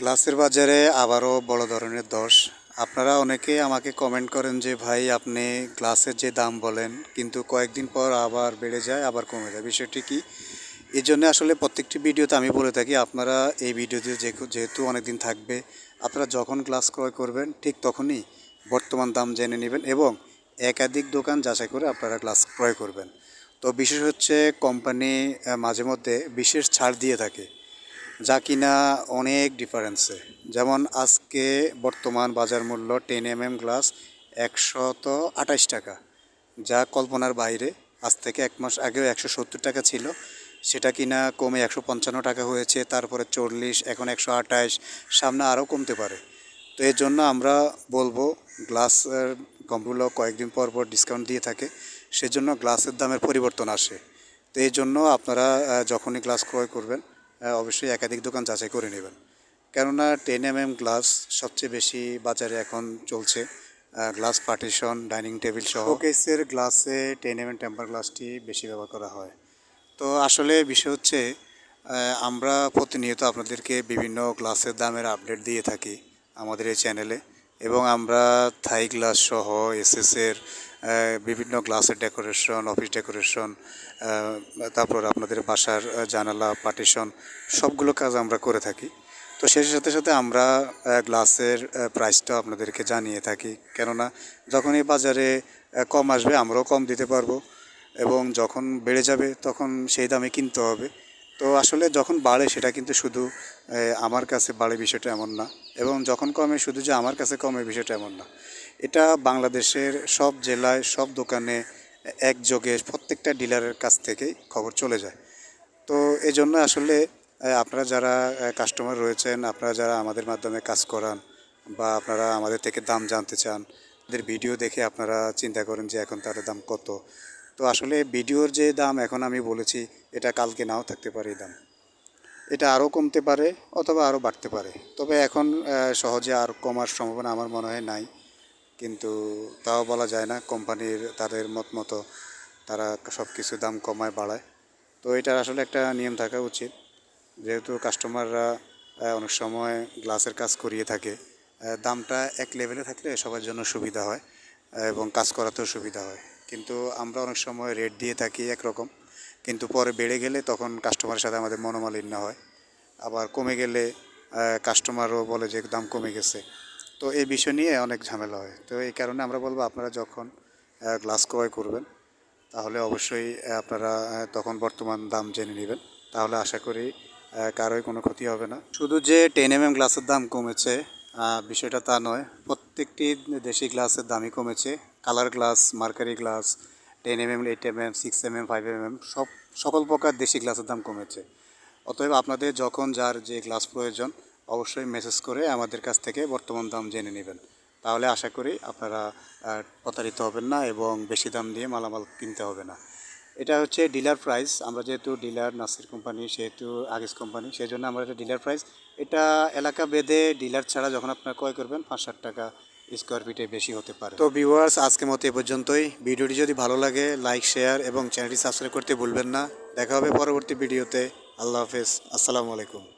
গ্লাসের বাজারে আবারও বড় ধরনের দশ। আপনারা অনেকে আমাকে কমেন্ট করেন যে, ভাই, আপনি গ্লাসের যে দাম বলেন, কিন্তু কয়েকদিন পর আবার বেড়ে যায়, আবার কমে যায়। বিষয়টি কি? এই জন্য আসলে প্রত্যেকটি ভিডিওতে আমি বলে থাকি, আপনারা এই ভিডিওতে যেহেতু অনেক দিন থাকবে, আপনারা যখন গ্লাস ক্রয় করবেন, ঠিক তখনই বর্তমান দাম জেনে নেবেন এবং একাধিক দোকান যাচাই করে আপনারা গ্লাস ক্রয় করবেন। তো বিশেষ হচ্ছে কোম্পানি মাঝে মধ্যে বিশেষ ছাড় দিয়ে থাকে। যা কিনা অনেক ডিফারেন্সে যেমন আজকে বর্তমান বাজার মূল্য টেন এম এম গ্লাস একশত আঠাশ টাকা। যা কল্পনার বাইরে, আজ থেকে এক মাস আগেও একশো সত্তর টাকা ছিল। সেটা কিনা কমে একশো পঞ্চান্ন টাকা হয়েছে, তারপরে চল্লিশ, এখন একশো আঠাশ, সামনে আরও কমতে পারে। তো এর জন্য আমরা বলব গ্লাসের কোম্পানিগুলো কয়েকদিন পর পর ডিসকাউন্ট দিয়ে থাকে, সেজন্য গ্লাসের দামের পরিবর্তন আসে। তো এই জন্য আপনারা যখনই গ্লাস ক্রয় করবেন অবশ্যই একাধিক দোকান যাচাই করে নেবেন। কেননা টেন এম এম গ্লাস সবচেয়ে বেশি বাজারে এখন চলছে। গ্লাস পার্টিশন ডাইনিং টেবিল সহ শোকেসের গ্লাসে টেন এম এম টেম্পার গ্লাসটি বেশি ব্যবহার করা হয়। তো আসলে বিষয় হচ্ছে আমরা প্রতিনিয়ত আপনাদেরকে বিভিন্ন গ্লাসের দামের আপডেট দিয়ে থাকি আমাদের এই চ্যানেলে এবং আমরা থাই গ্লাস সহ এসএসের বিভিন্ন গ্লাসের ডেকোরেশন, অফিস ডেকোরেশন তারপর আপনাদের বাসার জানালা, পার্টিশন, সবগুলো কাজ আমরা করে থাকি। তো সেই সাথে সাথে আমরা গ্লাসের প্রাইসটা আপনাদেরকে জানিয়ে থাকি। কেননা যখন এই বাজারে কম আসবে, আমরাও কম দিতে পারব এবং যখন বেড়ে যাবে, তখন সেই দামে কিনতে হবে। তো আসলে যখন বাড়ে সেটা কিন্তু শুধু আমার কাছে বাড়ে বিষয়টা এমন না। এবং যখন কমে শুধু যে আমার কাছে কমে বিষয়টা এমন না। এটা বাংলাদেশের সব জেলায়, সব দোকানে একযোগে প্রত্যেকটা ডিলারের কাছ থেকেই খবর চলে যায়। তো এই জন্য আসলে আপনারা যারা কাস্টমার রয়েছেন, আপনারা যারা আমাদের মাধ্যমে কাজ করান বা আপনারা আমাদের থেকে দাম জানতে চান আমাদের ভিডিও দেখে আপনারা চিন্তা করেন যে এখন তার দাম কত। তো আসলে ভিডিওর যে দাম এখন আমি বলেছি, এটা কালকে নাও থাকতে পারে দাম। এটা আরও কমতে পারে অথবা আরও বাড়তে পারে। তবে এখন সহজে আর কমার সম্ভাবনা আমার মনে হয় নাই। কিন্তু তাও বলা যায় না, কোম্পানির তাদের মত মতো তারা সব কিছু দাম কমায়, বাড়ায়। তো এটার আসলে একটা নিয়ম থাকা উচিত। যেহেতু কাস্টমাররা অনেক সময় গ্লাসের কাজ করিয়ে থাকে দামটা এক লেভেলে থাকলে সবার জন্য সুবিধা হয় এবং কাজ করাতেও সুবিধা হয়। কিন্তু আমরা অনেক সময় রেট দিয়ে থাকি একরকম। কিন্তু পরে বেড়ে গেলে তখন কাস্টমারের সাথে আমাদের মনোমালিন্য হয়। আবার কমে গেলে কাস্টমারও বলে যে দাম কমে গেছে। তো এই বিষয় নিয়ে অনেক ঝামেলা হয়। তো এই কারণে আমরা বলব আপনারা যখন গ্লাস ক্রয় করবেন, তাহলে অবশ্যই আপনারা তখন বর্তমান দাম জেনে নেবেন। তাহলে আশা করি কারোই কোনো ক্ষতি হবে না। শুধু যে টেন এম এম গ্লাসের দাম কমেছে বিষয়টা তা নয়। প্রত্যেকটি দেশি গ্লাসের দামই কমেছে। Colour glass, mercury glass, ten M M eight M M six M M five M M সব, সকল প্রকার দেশি গ্লাসের দাম কমেছে। অতএব আপনাদের যখন যার যে গ্লাস প্রয়োজন, অবশ্যই মেসেজ করে আমাদের কাছ থেকে বর্তমান দাম জেনে নেবেন। তাহলে আশা করি আপনারা প্রতারিত হবেন না এবং বেশি দাম দিয়ে মালামাল কিনতে হবে না। এটা হচ্ছে ডিলার প্রাইস আমরা যেহেতু ডিলার নাসির কোম্পানি সেহেতু আগিস কোম্পানি সেই জন্য আমরা এটা ডিলার প্রাইস এটা এলাকা বেঁধে ডিলার ছাড়া যখন আপনারা ক্রয় করবেন, পাঁচ টাকা স্কোয়ার বেশি হতে পারে। তো ভিউয়ার্স আজকের মতো এ পর্যন্তই। ভিডিওটি যদি ভালো লাগে লাইক শেয়ার এবং চ্যানেলটি সাবস্ক্রাইব করতে ভুলবেন না। দেখা হবে পরবর্তী ভিডিওতে। আল্লাহ হাফেজ। আসসালামু আলাইকুম।